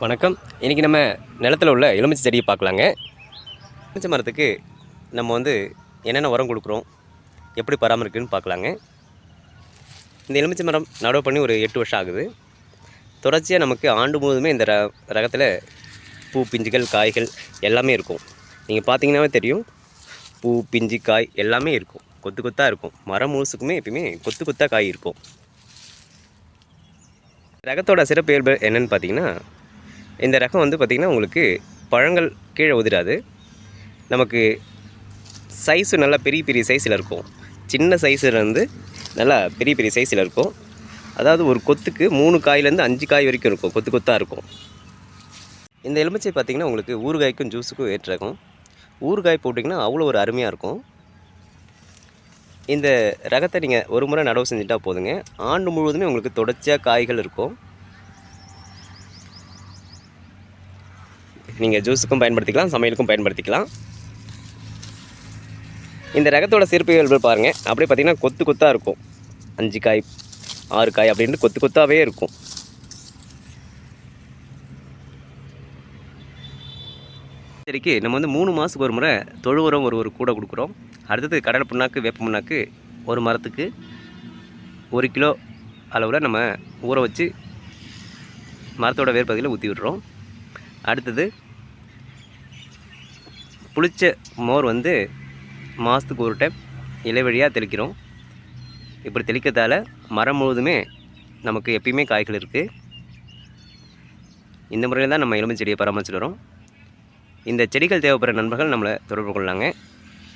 வணக்கம். இன்றைக்கி நம்ம நிலத்தில் உள்ள எலுமிச்சை செடியை பார்க்கலாங்க. எலுமிச்சை மரத்துக்கு நம்ம வந்து என்னென்ன உரம் கொடுக்குறோம் எப்படி பராமரிக்கணும்னு பார்க்கலாங்க. இந்த எலுமிச்சை மரம் நடவு பண்ணி ஒரு எட்டு வருஷம் ஆகுது. தொடர்ச்சியாக நமக்கு ஆண்டு முழுவதுமே இந்த ர ரகத்தில் பூ பிஞ்சுகள் காய்கள் எல்லாமே இருக்கும். நீங்கள் பார்த்தீங்கன்னாவே தெரியும். பூ பிஞ்சு காய் எல்லாமே இருக்கும். கொத்து கொத்தாக இருக்கும். மரம் முழுசுக்குமே எப்பயுமே கொத்து கொத்தாக காய் இருக்கும். ரகத்தோட சிறப்பு இயல்பு என்னன்னு பார்த்தீங்கன்னா இந்த ரகம் வந்து பார்த்திங்கன்னா உங்களுக்கு பழங்கள் கீழே உதிராது. நமக்கு சைஸு நல்லா பெரிய பெரிய சைஸில் இருக்கும். சின்ன சைஸுலேருந்து நல்லா பெரிய பெரிய சைஸில் இருக்கும். அதாவது ஒரு கொத்துக்கு மூணு காயிலேருந்து அஞ்சு காய் வரைக்கும் இருக்கும். கொத்து கொத்தாக இருக்கும். இந்த எலுமிச்சை பார்த்திங்கன்னா உங்களுக்கு ஊறுகாய்க்கும் ஜூஸுக்கும் ஏற்றிருக்கும் ஊறுகாய் போட்டிங்கன்னா அவ்வளோ ஒரு அருமையாக இருக்கும். இந்த ரகத்தை நீங்கள் ஒரு முறை நடவு செஞ்சுட்டா போதுங்க. ஆண்டு முழுவதுமே உங்களுக்கு தொடர்ச்சியாக காய்கள் இருக்கும். நீங்கள் ஜூஸுக்கும் பயன்படுத்திக்கலாம் சமையலுக்கும் பயன்படுத்திக்கலாம். இந்த ரகத்தோட சிறப்பு இயல்பு பாருங்கள் அப்படியே பார்த்தீங்கன்னா கொத்து கொத்தாக இருக்கும். அஞ்சு காய் ஆறு காய் அப்படின்ட்டு கொத்து கொத்தாவே இருக்கும். சரிக்கு நம்ம வந்து மூணு மாதத்துக்கு ஒரு முறை தொழு உரம் ஒரு ஒரு கூடை கொடுக்குறோம். அடுத்தது கடலை புண்ணாக்கு வேப்ப புண்ணாக்கு ஒரு மரத்துக்கு ஒரு கிலோ அளவில் நம்ம ஊற வச்சு மரத்தோட வேர்பகுதியில் ஊற்றி விடுறோம். அடுத்தது புளிச்ச மோர் வந்து மாதத்துக்கு ஒரு டைம் இலைவழியாக தெளிக்கிறோம். இப்படி தெளிக்கிறதால மரம் முழுவதுமே நமக்கு எப்பயுமே காய்கள் இருக்குது இந்த முறையில் தான் நம்ம எலும்பு செடியை பராமரிச்சுட்டு வரோம். இந்த செடிகள் தேவைப்படுற நண்பர்கள் நம்மளை தொடர்பு கொள்ளாங்க.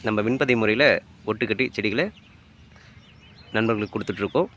நம்ம விண்பதை முறையில் ஒட்டுக்கட்டி செடிகளை நண்பர்களுக்கு கொடுத்துட்ருக்கோம்